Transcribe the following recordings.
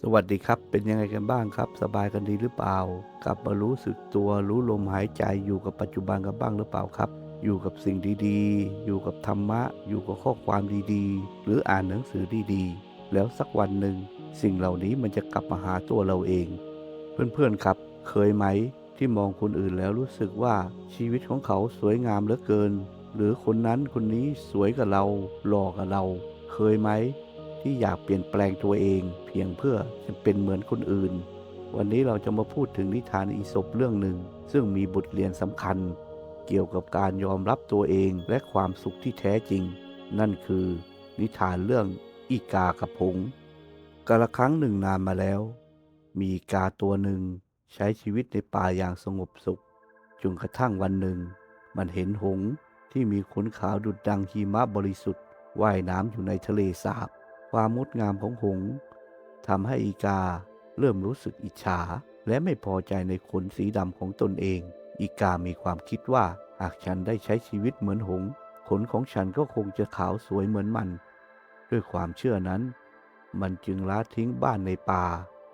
สวัสดีครับ เป็นยังไงกันบ้างครับ สบายกันดีหรือเปล่า กลับมารู้สึกตัวรู้ลมหายใจอยู่กับปัจจุบันกันบ้างหรือเปล่าครับ อยู่กับสิ่งดีๆ อยู่กับธรรมะ อยู่กับข้อความดีๆ หรืออ่านหนังสือดีๆ แล้วสักวันหนึ่งสิ่งเหล่านี้มันจะกลับมาหาตัวเราเอง เพื่อนๆครับ เคยไหมที่มองคนอื่นแล้วรู้สึกว่าชีวิตของเขาสวยงามเหลือเกิน หรือคนนั้นคนนี้สวยกับเราหล่อกับเรา เคยไหม ที่อยากเปลี่ยนแปลงตัวเอง เพียงเพื่อจะเป็นเหมือนคนอื่น วันนี้เราจะมาพูดถึงนิทานอีสปเรื่องหนึ่ง ซึ่งมีบทเรียนสำคัญ เกี่ยวกับการยอมรับตัวเองและความสุขที่แท้จริง นั่นคือ นิทานเรื่องอีกากับผงกาละครั้งหนึ่งนานมาแล้ว มีกาตัวหนึ่งใช้ชีวิตในป่าอย่างสงบสุขจนกระทั่งวันหนึ่ง มันเห็นหงที่มีขนขาวดุดดังหิมะบริสุทธิ์ว่ายน้ำอยู่ในทะเลสาบ ความงดงามของหงทำให้อีกาเริ่มรู้สึกอิจฉา และไม่พอใจในขนสีดำของตนเอง อีกามีความคิดว่าหากฉันได้ใช้ชีวิตเหมือนหง ขนของฉันก็คงจะขาวสวยเหมือนมัน ด้วยความเชื่อนั้น มันจึงละทิ้งบ้านในป่า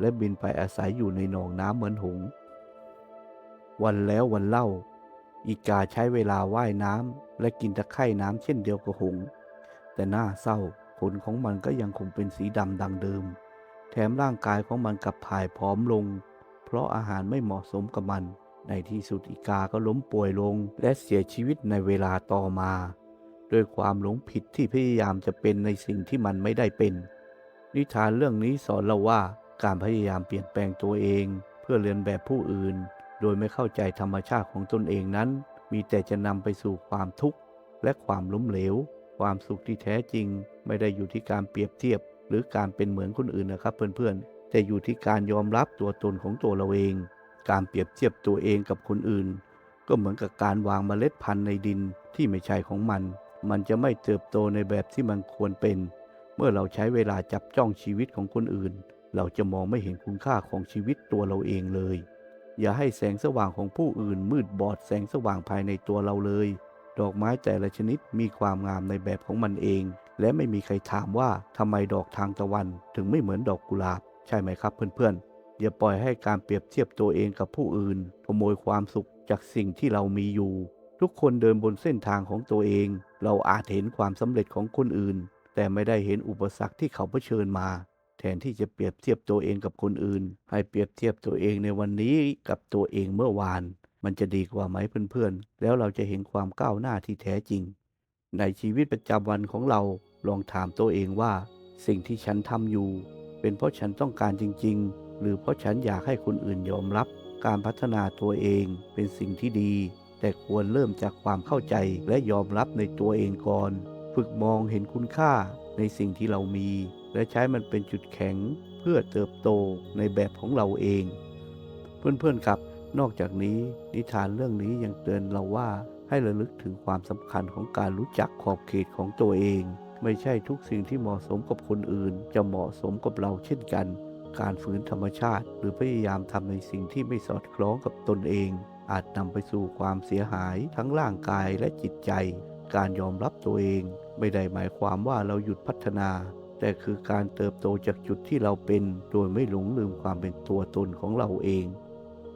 และบินไปอาศัยอยู่ในหนองน้ำเหมือนหง วันแล้ววันเล่า อีกาใช้เวลาว่ายน้ำและกินตะไคร่น้ำเช่นเดียวกับหง แต่น่าเศร้า นของมันก็ยังคงเป็นสีดำดังเดิม แถมร่างกายของมันกลับผายผอมลง เพราะอาหารไม่เหมาะสมกับมัน ในที่สุดอีกาก็ล้มป่วยลง และเสียชีวิตในเวลาต่อมา ด้วยความหลงผิดที่พยายามจะเป็นในสิ่งที่มันไม่ได้เป็น นิทานเรื่องนี้สอนเราว่าการพยายามเปลี่ยนแปลงตัวเอง เพื่อเรียนแบบผู้อื่น โดยไม่เข้าใจธรรมชาติของตนเองนั้น มีแต่จะนำไปสู่ความทุกข์และความล้มเหลว ความสุขที่แท้จริง ไม่ได้อยู่ที่การเปรียบเทียบ หรือการเป็นเหมือนคนอื่นนะครับ เพื่อนๆ แต่อยู่ที่การยอมรับตัวตนของตัวเราเอง การเปรียบเทียบตัวเองกับคนอื่น ก็เหมือนกับการวางเมล็ดพันธุ์ในดินที่ไม่ใช่ของมัน มันจะไม่เติบโตในแบบที่มันควรเป็น เมื่อเราใช้เวลาจับจ้องชีวิตของคนอื่น เราจะมองไม่เห็นคุณค่าของชีวิตตัวเราเองเลย อย่าให้แสงสว่างของผู้อื่นมืดบอดแสงสว่างภายในตัวเราเลย ดอกไม้แต่ละชนิดมีความงามในแบบของมันเอง และไม่มีใครถามว่าทำไมดอกทางตะวันถึงไม่เหมือนดอกกุหลาบ ใช่ไหมครับเพื่อนๆ อย่าปล่อยให้การเปรียบเทียบตัวเองกับผู้อื่นขโมยความสุขจากสิ่งที่เรามีอยู่ ทุกคนเดินบนเส้นทางของตัวเอง เราอาจเห็นความสำเร็จของคนอื่น แต่ไม่ได้เห็นอุปสรรคที่เขาเผชิญมาแทนที่จะเปรียบเทียบตัวเองกับคนอื่น ให้เปรียบเทียบตัวเองในวันนี้กับตัวเองเมื่อวาน มันจะดีกว่าไหมเพื่อนๆ แล้วเราจะเห็นความก้าวหน้าที่แท้จริง ในชีวิตประจำวันของเราลองถามตัวเองว่า สิ่งที่ฉันทำอยู่ เป็นเพราะฉันต้องการจริง ๆ หรือเพราะฉันอยากให้คนอื่นยอมรับ การพัฒนาตัวเองเป็นสิ่งที่ดี แต่ควรเริ่มจากความเข้าใจและยอมรับในตัวเองก่อน ฝึกมองเห็นคุณค่าในสิ่งที่เรามี และใช้มันเป็นจุดแข็งเพื่อเติบโตในแบบของเราเอง เพื่อนๆครับ นอกจากนี้นิทานเรื่องนี้ยังเตือนเราว่าให้ระลึกถึงความสำคัญของการรู้จักขอบเขตของตัวเอง ไม่ใช่ทุกสิ่งที่เหมาะสมกับคนอื่น จะเหมาะสมกับเราเช่นกัน การฝืนธรรมชาติ หรือพยายามทำในสิ่งที่ไม่สอดคล้องกับตนเอง อาจนำไปสู่ความเสียหายทั้งร่างกายและจิตใจ การยอมรับตัวเอง ไม่ได้หมายความว่าเราหยุดพัฒนา แต่คือการเติบโตจากจุดที่เราเป็น โดยไม่หลงลืมความเป็นตัวตนของเราเอง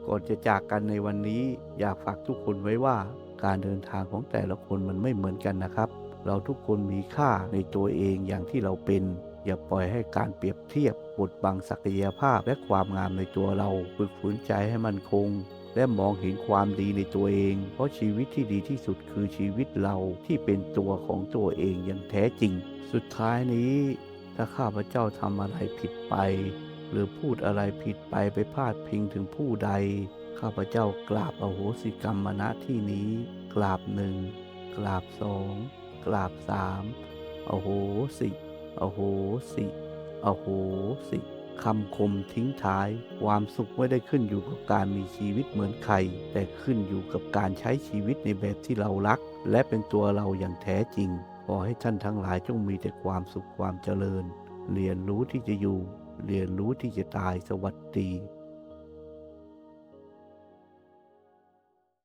ก่อนจะจากกันในวันนี้ อยากฝากทุกคนไว้ว่า การเดินทางของแต่ละคนมันไม่เหมือนกันนะครับ เราทุกคนมีค่าในตัวเองอย่างที่เราเป็น อย่าปล่อยให้การเปรียบเทียบบดบังศักยภาพและความงามในตัวเราฝึกฝืนใจให้มันคงและมองเห็นความดีในตัวเอง เพราะชีวิตที่ดีที่สุดคือชีวิตเราที่เป็นตัวของตัวเองอย่างแท้จริง สุดท้ายนี้ ถ้าข้าพเจ้าทำอะไรผิดไป หรือพูดอะไรผิดไปไปพาดพิงถึงผู้ใด ข้าพเจ้ากราบอโหสิกรรมมาณที่นี้ กราบหนึ่งกราบสองกราบสามอโหสิอโหสิอโหสิคำคมทิ้งท้าย ความสุขไม่ได้ขึ้นอยู่กับการมีชีวิตเหมือนใคร แต่ขึ้นอยู่กับการใช้ชีวิตในแบบที่เรารัก และเป็นตัวเราอย่างแท้จริง ขอให้ท่านทั้งหลายจงมีแต่ความสุขความเจริญ เรียนรู้ที่จะอยู่ เรียนรู้ที่จะตายสวัสดี